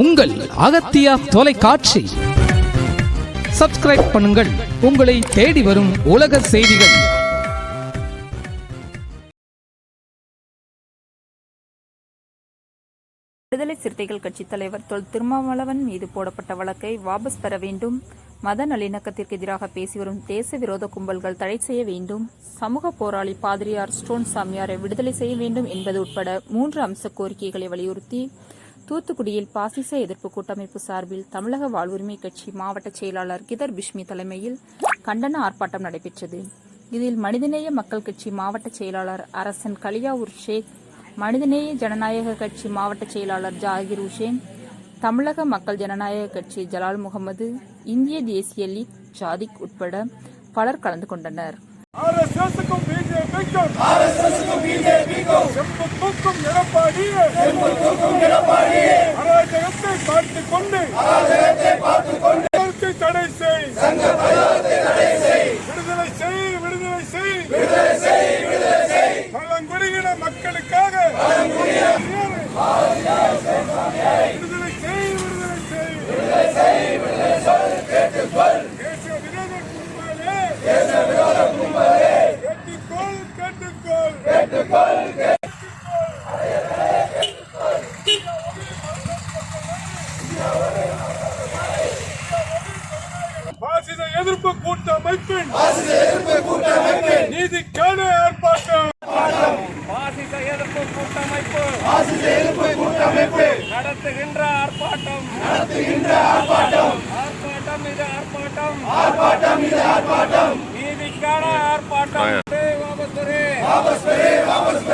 உங்கள் அகத்தியா தொலைக்காட்சி. சப்ஸ்கிரைப் பண்ணுங்கள். உங்களை தேடி வரும் உலக செய்திகள். விடுதலை சிறுத்தைகள் கட்சித் தலைவர் தொல் திருமாவளவன் மீது போடப்பட்ட வழக்கை வாபஸ் பெற வேண்டும். மத நல்லிணக்கத்திற்கு எதிராக பேசி வரும் தேச விரோத கும்பல்கள் தடை செய்ய வேண்டும். சமூக போராளி பாதிரியார் ஸ்டோன் சாமியாரை விடுதலை செய்ய வேண்டும் என்பது உட்பட மூன்று அம்ச கோரிக்கைகளை வலியுறுத்தி தூத்துக்குடியில் பாசிச எதிர்ப்பு கூட்டமைப்பு சார்பில் தமிழக வாழ்வுரிமை கட்சி மாவட்ட செயலாளர் கிதர் பிஷ்மி தலைமையில் கண்டன ஆர்ப்பாட்டம் நடைபெற்றது. இதில் மனிதநேய மக்கள் கட்சி மாவட்ட செயலாளர் அரசன் கலியாவூர் ஷேக் மனிதநேய ஜனநாயக கட்சி மாவட்ட செயலாளர் ஜாகிர் உஷேன் தமிழக மக்கள் ஜனநாயக கட்சி ஜலால் முகமது இந்திய தேசிய லீக் ஜாதிக் உட்பட பலர் கலந்து கொண்டனர். ஆர்எஸ்எஸ்க்கும் தடை செய் சங்க தடை செய் விடுதலை செய் விடுதலை செய் விடுதலை செய் விடுதலை செய் பழங்குடியின மக்களுக்காக பழங்குடியின விடுதலை செய் விடுதலை செய் விடுதலை செய் விடுதலை செய் கேட்டுக்கொள் தேசிய விரோத கும்பலே கேட்டுக்கொள் கேட்டுக்கொள் கேட்டுக்கொள் எதிர்ப்பு கூட்டமைப்பின் நீதிக்கான ஆர்ப்பாட்டம் பாசிச எதிர்ப்பு கூட்டமைப்பு பாசிச எதிர்ப்பு கூட்டமைப்பு நடத்துகின்ற ஆர்ப்பாட்டம். நடத்துகின்ற ஆர்ப்பாட்டம். ஆர்ப்பாட்டம் இது ஆர்ப்பாட்டம். ஆர்ப்பாட்டம் இது ஆர்ப்பாட்டம். நீதிக்கான ஆர்ப்பாட்டம். வாபஸ். வாபஸ் வாபஸ்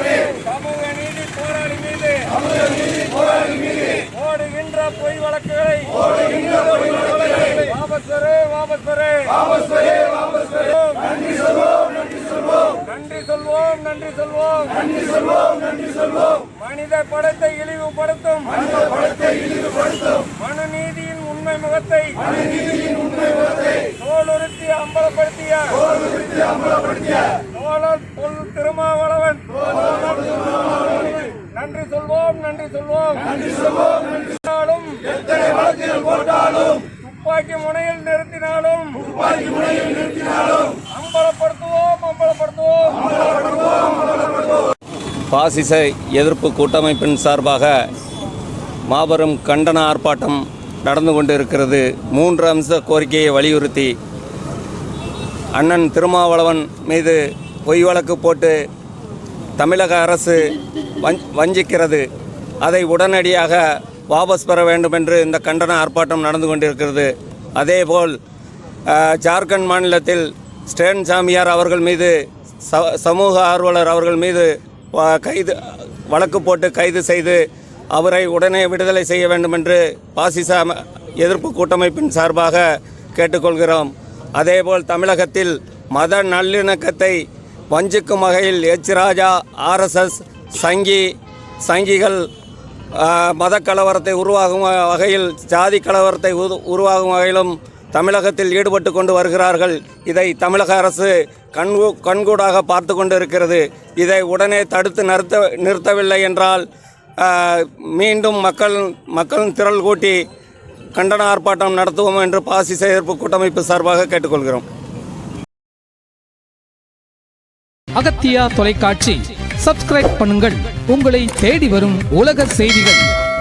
சமூக நீதி போராளி மீது தமிழக நீதி போராளி மீது ஓடுகின்ற பொய் வழக்குகளை வாபஸ் வாபஸ் வாபஸ் நன்றி சொல்வோம் நன்றி சொல்வோம். நன்றி சொல்வோம் நன்றி சொல்வோம். நன்றி சொல்வோம் நன்றி சொல்வோம். மனித படத்தை இழிவுபடுத்தும். அந்த படத்தை இழிவுபடுத்தும். மனு நீதியின் உண்மை முகத்தை நீதியின் உண்மை உலகத்தை தோலுறுத்தி அம்பலப்படுத்திய. குறித்து அம்பலப்படுத்திய. தோழர் தொல் திருமாவளவன். நன்றி சொல்வோம் நன்றி சொல்வோம். நன்றி சொல்வோம் எத்தனை வழக்குகள் போட்டாலும் துப்பாக்கி முனையில் நிறுத்தினாலும் துப்பாக்கி முனையில் நிறுத்தினாலும் அம்பலப்படுத்துவோம் அம்பலப்படுத்துவோம். பாசிச எதிர்ப்பு கூட்டமைப்பின் சார்பாக மாபெரும் கண்டன ஆர்ப்பாட்டம் நடந்து கொண்டிருக்கிறது. மூன்று அம்ச கோரிக்கையை வலியுறுத்தி அண்ணன் திருமாவளவன் மீது பொய் வழக்கு போட்டு தமிழக அரசு வஞ் வஞ்சிக்கிறது. அதை உடனடியாக வாபஸ் பெற வேண்டும் என்று இந்த கண்டன ஆர்ப்பாட்டம் நடந்து கொண்டிருக்கிறது. அதேபோல் ஜார்க்கண்ட் மாநிலத்தில் ஸ்டேன் சாமியார் அவர்கள் மீது ச சமூக ஆர்வலர் அவர்கள் மீது வ- கைது வழக்கு போட்டு கைது செய்து அவரை உடனே விடுதலை செய்ய வேண்டும் என்று பாசிச எதிர்ப்பு கூட்டமைப்பின் சார்பாக கேட்டுக்கொள்கிறோம். அதேபோல் தமிழகத்தில் மத நல்லிணக்கத்தை வஞ்சிக்கும் வகையில் எச். ராஜா ஆர்எஸ்எஸ் சங்கி சங்கிகள் மத கலவரத்தை உருவாகும் வகையில் ஜாதி கலவரத்தை உரு- உருவாகும் வகையிலும் தமிழகத்தில் ஈடுபட்டு கொண்டு வருகிறார்கள். இதை தமிழக அரசு கண்கூ கண்கூடாக பார்த்து கொண்டு இருக்கிறது இதை உடனே தடுத்து நிறுத்த நிறுத்தவில்லை என்றால் மீண்டும் மக்கள் மக்களின் திரள் கூட்டி கண்டன ஆர்ப்பாட்டம் நடத்துவோம் என்று பாசி எதிர்ப்பு கூட்டமைப்பு சார்பாக கேட்டுக்கொள்கிறோம். அகத்தியா தொலைக்காட்சி. சப்ஸ்கிரைப் பண்ணுங்கள். உங்களை தேடி வரும் உலக செய்திகள்.